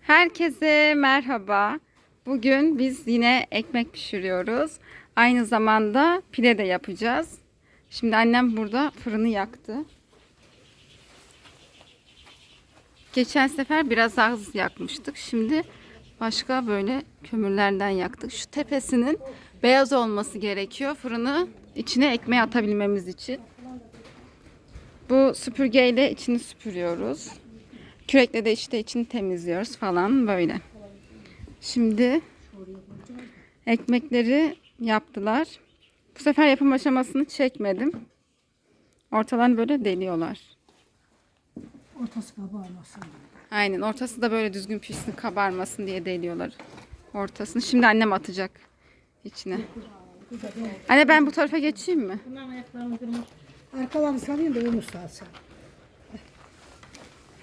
Herkese merhaba. Bugün biz yine ekmek pişiriyoruz. Aynı zamanda pide de yapacağız. Şimdi annem burada fırını yaktı. Geçen sefer biraz az yakmıştık. Şimdi başka böyle kömürlerden yaktık. Şu tepesinin beyaz olması gerekiyor. Fırını içine ekmeği atabilmemiz için. Bu süpürgeyle içini süpürüyoruz. Kürekle de işte içini temizliyoruz falan böyle. Şimdi ekmekleri yaptılar. Bu sefer yapım aşamasını çekmedim. Ortalarını böyle deliyorlar. Ortası kabarmasın. Aynen ortası da böyle düzgün pişsin kabarmasın diye deliyorlar ortasını. Şimdi annem atacak içine. Anne ben bu tarafa geçeyim mi? Arkalarını salayım da salsın.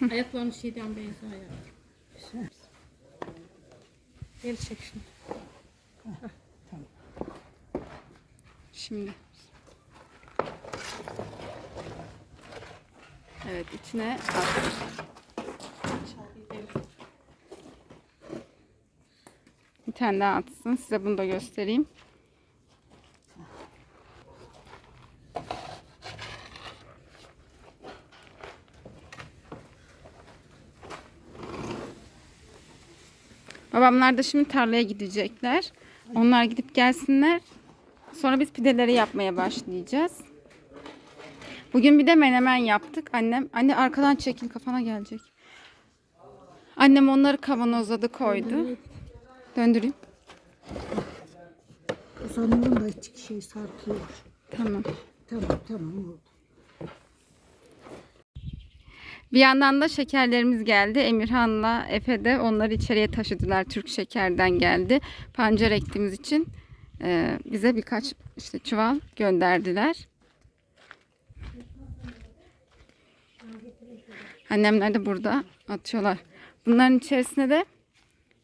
Ayaklarını şeyden benziyor ya. El çek şunu. Şimdi. Evet içine at. Bir tane daha atsın. Size bunu da göstereyim. Babamlar da şimdi tarlaya gidecekler. Onlar gidip gelsinler. Sonra biz pideleri yapmaya başlayacağız. Bugün bir de menemen yaptık. Annem, anne arkadan çekil kafana gelecek. Annem onları kavanozladı koydu. Döndüreyim. Uzanımın da şey sarkıyor. Tamam. Tamam tamam oldu. Bir yandan da şekerlerimiz geldi. Emirhan'la Efe de onları içeriye taşıdılar. Türk şekerden geldi. Pancar ektiğimiz için e, bize birkaç işte çuval gönderdiler. Annemler de burada atıyorlar. Bunların içerisinde de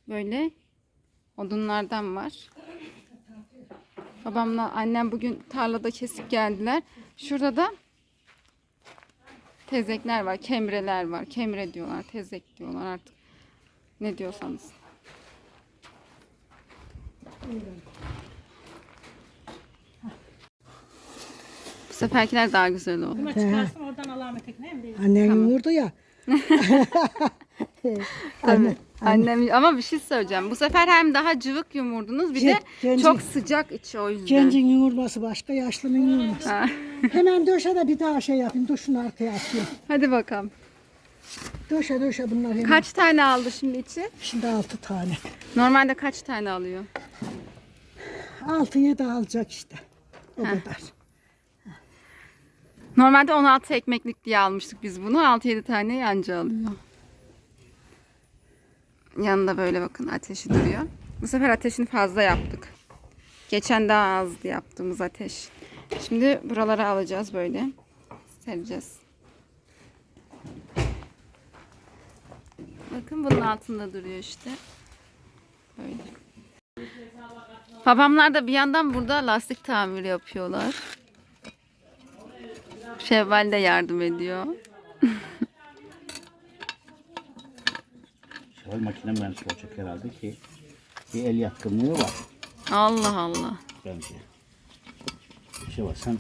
böyle odunlardan var. Babamla annem bugün tarlada kesip geldiler. Şurada da tezekler var, kemreler var. Kemre diyorlar, tezek diyorlar artık. Ne diyorsanız. Bu seferkiler daha güzel oldu. Buna çıkarsın oradan alamet ekmeği mi değil? Annen vurdu ya. Tabii. Annem ama bir şey söyleyeceğim. Bu sefer hem daha cıvık yumurdunuz bir de Gen- çok sıcak içi o yüzden. Gencin yoğurması başka, yaşlının yoğurması. Ha. Hemen döşe de bir daha şey yapayım. Dur şunu arkaya atayım. Hadi bakalım. Döşe döşe bunlar hemen. Kaç tane aldı şimdi içi? Şimdi altı tane. Normalde kaç tane alıyor? Altı yedi alacak işte. O kadar. Normalde 16 ekmeklik diye almıştık biz bunu. 6-7 tane yanca alıyor. Yanında böyle bakın ateşi duruyor. Bu sefer ateşini fazla yaptık. Geçen daha azdı yaptığımız ateş. Şimdi buralara alacağız böyle. Sereceğiz. Bakın bunun altında duruyor işte. Böyle. Babamlar da bir yandan burada lastik tamiri yapıyorlar. Şevval de yardım ediyor. Şöyle makine mühendisi olacak herhalde ki bir el yatkınlığı var Allah Allah. bence. Şey var sen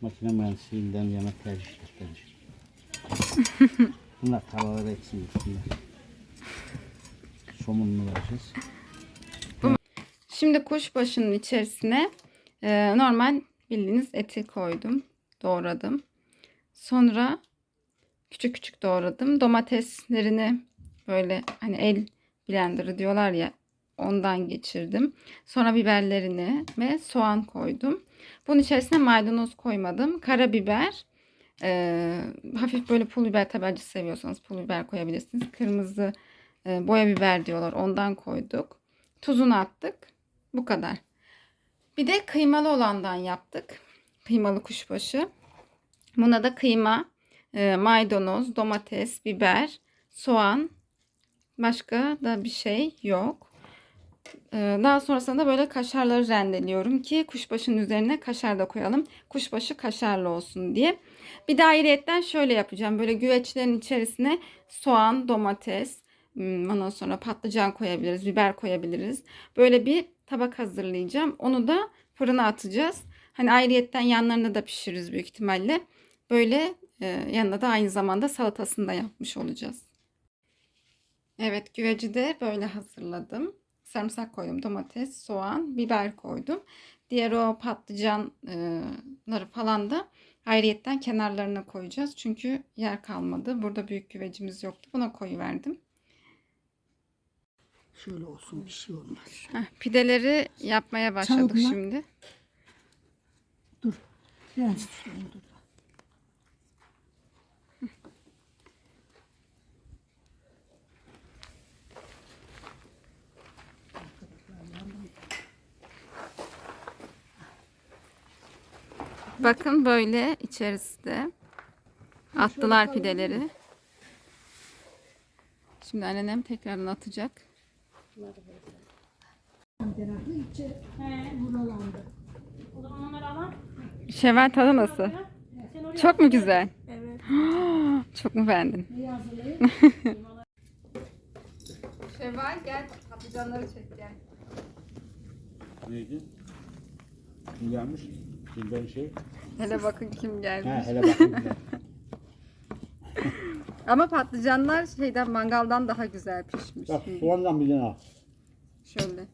makine mühendisliğinden yana tercih et bence. Bunlar tavalara eksin üstünde. Somununu vereceğiz. Şimdi kuşbaşının içerisine e, normal bildiğiniz eti koydum. Doğradım. Sonra küçük küçük doğradım. Domateslerini böyle hani el blenderı diyorlar ya ondan geçirdim. Sonra biberlerini ve soğan koydum. Bunun içerisine maydanoz koymadım. Karabiber, e, hafif böyle pul biber tabi acı seviyorsanız pul biber koyabilirsiniz. Kırmızı e, boya biber diyorlar ondan koyduk. Tuzunu attık. Bu kadar. Bir de kıymalı olandan yaptık. Kıymalı kuşbaşı. Buna da kıyma, e, maydanoz, domates, biber, soğan. Başka da bir şey yok. Ee, Daha sonrasında da böyle kaşarları rendeliyorum ki kuşbaşının üzerine kaşar da koyalım. Kuşbaşı kaşarlı olsun diye. Bir de ayrıyetten şöyle yapacağım. Böyle güveçlerin içerisine soğan, domates, hmm, ondan sonra patlıcan koyabiliriz, biber koyabiliriz. Böyle bir tabak hazırlayacağım. Onu da fırına atacağız. Hani ayrıyetten yanlarında da pişiririz büyük ihtimalle. Böyle e, yanında da aynı zamanda salatasını da yapmış olacağız. Evet güveci de böyle hazırladım. Sarımsak koydum, domates, soğan, biber koydum. Diğer o patlıcanları falan da ayrıyetten kenarlarına koyacağız. Çünkü yer kalmadı. Burada büyük güvecimiz yoktu. Buna koyuverdim. Şöyle olsun bir şey olmaz. Heh, pideleri yapmaya başladık Çalgıla. şimdi. Dur. Biraz dur. Bakın böyle içerisinde attılar pideleri. Şimdi anneannem tekrardan atacak. Meraklı içi He. buralandı. O zaman onları alalım. Şevval tadı nasıl? Sen oraya Çok mu güzel? Evet. Çok mu beğendin? Şevval gel patlıcanları çek gel. Neydi? Kim gelmiş? Kimden şey? Hele bakın kim gelmiş. Ha hele bakın. Ama patlıcanlar şeyden mangaldan daha güzel pişmiş. Bak soğandan bir tane al. Şöyle.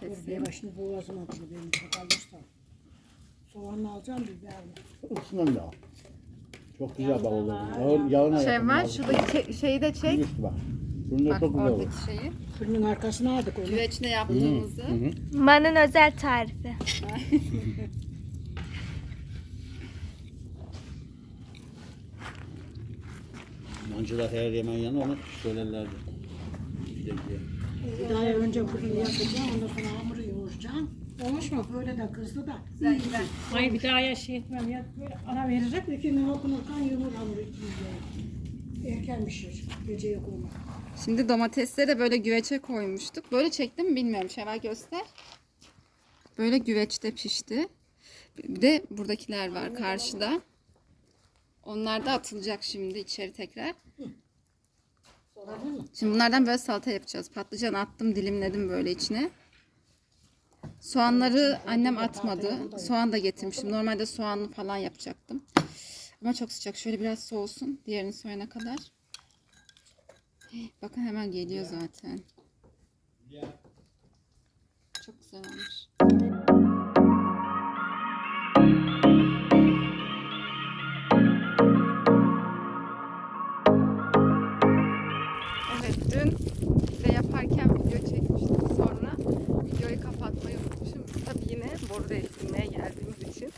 Keseyim. Ben şimdi boğazıma atıyor benim kakalmışsa. Soğanını alacağım biberini. Ikisinden de al. Çok güzel bak olur. Yağ, yağına. Şevval al. şuradaki şeyi de çek. Üstü bak. Şunu da Bak çok güzel olur. oradaki şeyi. Fırının arkasına aldık onu. Güveçle yaptığımızı. Hı hı. Manın özel tarifi. Mancılar her yemeğin yanına onu söylerlerdi. Diye. Bir daha önce fırını yakacağım ondan sonra hamuru yoğuracağım. Olmuş mu? Böyle de kızdı da. Güzel güzel. Ay bir daha ya şey etmem ya. Böyle ara verecek. İkinin okunurken yoğur hamuru ikiye. Erken pişir. Geceye koyma. Şimdi domatesleri de böyle güveçe koymuştuk. Böyle çektim mi bilmiyorum. Şevval göster. Böyle güveçte pişti. Bir de buradakiler var karşıda. Onlar da atılacak şimdi içeri tekrar. Şimdi bunlardan böyle salata yapacağız. Patlıcan attım, dilimledim böyle içine. Soğanları annem atmadı. Soğan da getirmiştim. Normalde soğanlı falan yapacaktım. Ama çok sıcak. Şöyle biraz soğusun. Diğerini soyana kadar. Bakın hemen geliyor zaten. Çok güzel olmuş. Boru değiştirmeye geldiğimiz için.